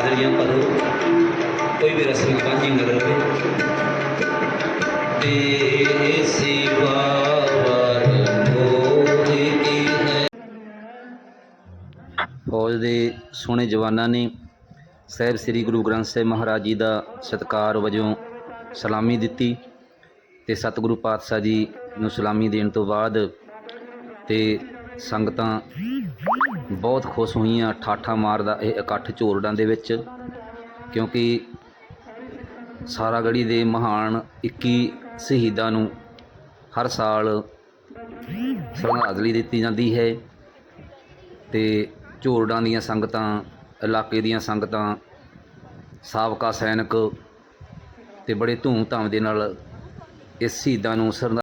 ਹਾਜ਼ਰੀਆਂ ਭਰੋ, ਕੋਈ ਵੀ ਰਸਮ ਬਾਂਝੀ ਨਾ ਰਹੇ ਫੌਜ ਦੇ ਸੋਹਣੇ ਜਵਾਨਾਂ ਨੇ ਸਾਹਿਬ ਸ੍ਰੀ ਗੁਰੂ ਗ੍ਰੰਥ ਸਾਹਿਬ ਮਹਾਰਾਜ ਜੀ ਦਾ ਸਤਿਕਾਰ ਵਜੋਂ ਸਲਾਮੀ ਦਿੱਤੀ ਤੇ ਸਤਿਗੁਰੂ ਪਾਤਸ਼ਾਹ ਜੀ ਨੂੰ ਸਲਾਮੀ ਦੇਣ ਤੋਂ ਬਾਅਦ ਤੇ ਸੰਗਤਾਂ ਬਹੁਤ ਖੁਸ਼ ਹੋਈਆਂ, ਠਾਠਾ ਮਾਰਦਾ, ਇਹ ਇਕੱਠ ਝੋਰਡਾਂ ਦੇ ਵਿੱਚ, ਕਿਉਂਕਿ ਸਾਰਾ ਦੇ ਮਹਾਨ 21 ਸ਼ਹੀਦਾਂ ਨੂੰ ਹਰ ਸਾਲ ਸ਼ਰਧਾਂਜਲੀ ਦਿੱਤੀ ਜਾਂਦੀ ਹੈ ਤੇ ਝੋਰਡਾਂ ਦੀਆਂ ਸੰਗਤਾਂ, ਇਲਾਕੇ ਦੀਆਂ ਸੰਗਤਾਂ, ਸਾਬਕਾ ਸੈਨਿਕ ਤੇ ਬੜੇ ਧੂਮ-ਧਾਮ ਦੇ ਨਾਲ ਇਸ ਸ਼ਹੀਦਾਂ ਨੂੰ ਸ਼ਰਧਾ